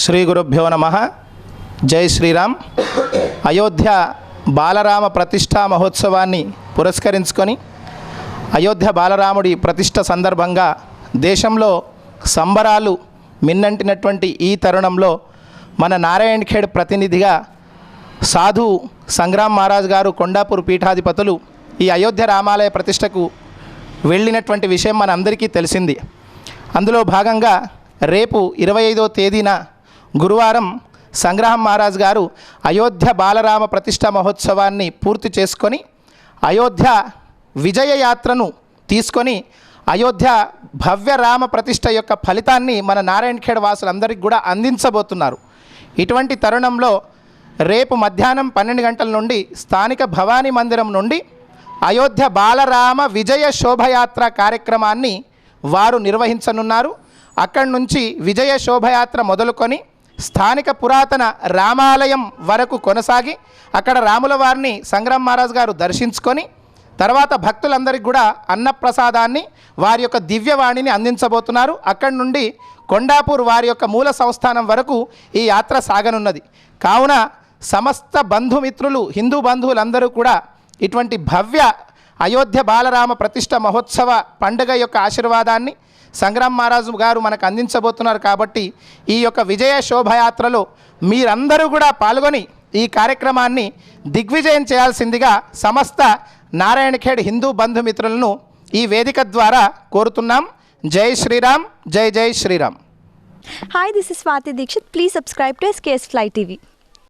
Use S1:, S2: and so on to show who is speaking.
S1: శ్రీ గురుభ్యో నమ. జై శ్రీరామ్. అయోధ్య బాలరామ ప్రతిష్టా మహోత్సవాన్ని పురస్కరించుకొని అయోధ్య బాలరాముడి ప్రతిష్ట సందర్భంగా దేశంలో సంబరాలు మిన్నంటినటువంటి ఈ తరుణంలో మన నారాయణ ఖేడ్ ప్రతినిధిగా సాధు సంగ్రామ్ మహారాజ్ గారు కొండాపూర్ పీఠాధిపతులు ఈ అయోధ్య రామాలయ ప్రతిష్టకు వెళ్ళినటువంటి విషయం మన అందరికీ తెలిసింది. అందులో భాగంగా రేపు ఇరవై ఐదో తేదీన గురువారం సంగ్రహం మహారాజ్ గారు అయోధ్య బాలరామ ప్రతిష్ట మహోత్సవాన్ని పూర్తి చేసుకొని అయోధ్య విజయ యాత్రను తీసుకొని అయోధ్య భవ్య రామ ప్రతిష్ట యొక్క ఫలితాన్ని మన నారాయణఖేడ్ వాసులందరికీ కూడా అందించబోతున్నారు. ఇటువంటి తరుణంలో రేపు మధ్యాహ్నం పన్నెండు గంటల నుండి స్థానిక భవానీ మందిరం నుండి అయోధ్య బాలరామ విజయ శోభయాత్ర కార్యక్రమాన్ని వారు నిర్వహించనున్నారు. అక్కడి నుంచి విజయ శోభయాత్ర మొదలుకొని స్థానిక పురాతన రామాలయం వరకు కొనసాగి అక్కడ రాముల వారిని సంగ్రామ్ మహారాజ్ గారు దర్శించుకొని తర్వాత భక్తులందరికీ కూడా అన్నప్రసాదాన్ని వారి యొక్క దివ్యవాణిని అందించబోతున్నారు. అక్కడి నుండి కొండాపూర్ వారి యొక్క మూల సంస్థానం వరకు ఈ యాత్ర సాగనున్నది. కావున సమస్త బంధుమిత్రులు హిందూ బంధువులందరూ కూడా ఇటువంటి భవ్య అయోధ్య బాలరామ ప్రతిష్ట మహోత్సవ పండుగ యొక్క ఆశీర్వాదాన్ని సంగ్రామ్ మహారాజు గారు మనకు అందించబోతున్నారు కాబట్టి ఈ యొక్క విజయ శోభయాత్రలో మీరందరూ కూడా పాల్గొని ఈ కార్యక్రమాన్ని దిగ్విజయం చేయాల్సిందిగా సమస్త నారాయణఖేడ్ హిందూ బంధుమిత్రులను ఈ వేదిక ద్వారా కోరుతున్నాం. జై శ్రీరామ్ జై జై Shriram.
S2: Hi this is Swathi Dixit please subscribe to SKS fly TV